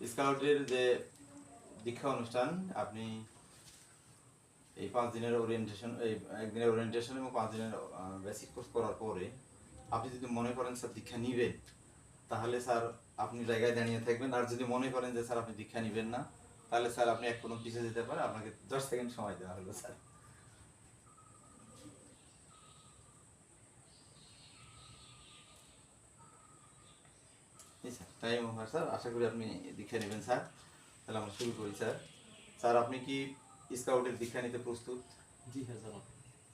স্কাউটের যে দীক্ষা অনুষ্ঠান, আপনি এই পাঁচ দিনের ওরিয়েন্টেশন এই একদিনের ওরিয়েন্টেশন এবং পাঁচ দিনের বেসিক কোর্স করার পরে আপনি যদি মনে করেন স্যার দীক্ষা নিবেন, তাহলে স্যার আপনি জায়গায় দাঁড়িয়ে থাকবেন। আর যদি মনে করেন যে স্যার আপনি দীক্ষা নিবেন না, তাহলে স্যার আপনি এক কদম পিছিয়ে যেতে পারে, আপনাকে দশ সেকেন্ড সময় দেওয়া হলো, স্যার। জি স্যার। Time over sir. আশা করি আপনি দীক্ষা নেবেন স্যার। তাহলে আমরা শুরু করি স্যার। স্যার আপনি কি স্কাউটের দীক্ষা নিতে প্রস্তুত? জি হ্যাঁ জানাব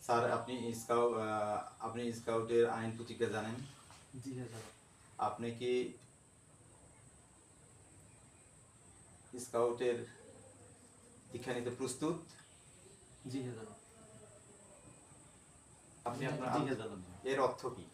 স্যার আপনি স্কাউ আপনি স্কাউটের আইন প্রতিজ্ঞা জানেন? জি হ্যাঁ জানাব আপনি কি স্কাউটের দীক্ষা নিতে প্রস্তুত? জি হ্যাঁ জানাব আপনি আপনার হ্যাঁ এর অর্থ কি?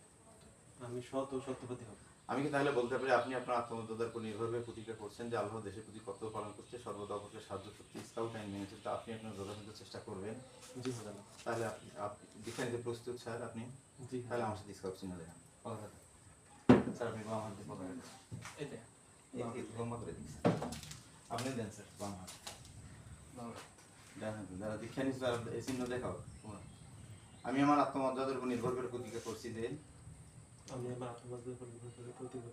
আমি সৎ ও সত্যবাদী হব। আমি কি তাহলে বলতে পারি আপনি আপনার আত্মমর্যাদার উপর নির্ভর করে প্রতিজ্ঞা করছেন যে আল্লাহ দেশের প্রতি কর্তব্য পালন করতে সর্বদা অপরকে সাহায্য করতে স্কাউট আইন মেনে চলতে আপনি আপনার যথাযথ চেষ্টা করবেন জি হ্যাঁ তাহলে আপনি দীক্ষা নিতে প্রস্তুত স্যার আপনি জি তাহলে হ্যাঁ আমার সাথে স্কাউট চিহ্ন দেখান স্যার আপনি বাম হাত দিয়ে এটা লম্বা করে দিন আপনি দেন স্যার বাম হাত যারা দীক্ষা নিচ্ছে তারা এই চিহ্ন দেখাও আমি আমার আত্মমর্যাদার উপর নির্ভর করে প্রতিজ্ঞা করছি যে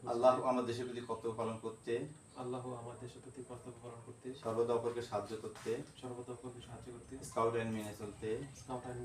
আল্লাহ আমার দেশের প্রতি কর্তব্য পালন করতে? আল্লাহ আমার দেশের প্রতি কর্তব্য পালন করতে? সর্বদা অপরকে সাহায্য করতে? সর্বদা অপরকে সাহায্য করতে। স্কাউট অ্যান্ড মেনে চলতে? স্কাউট আইন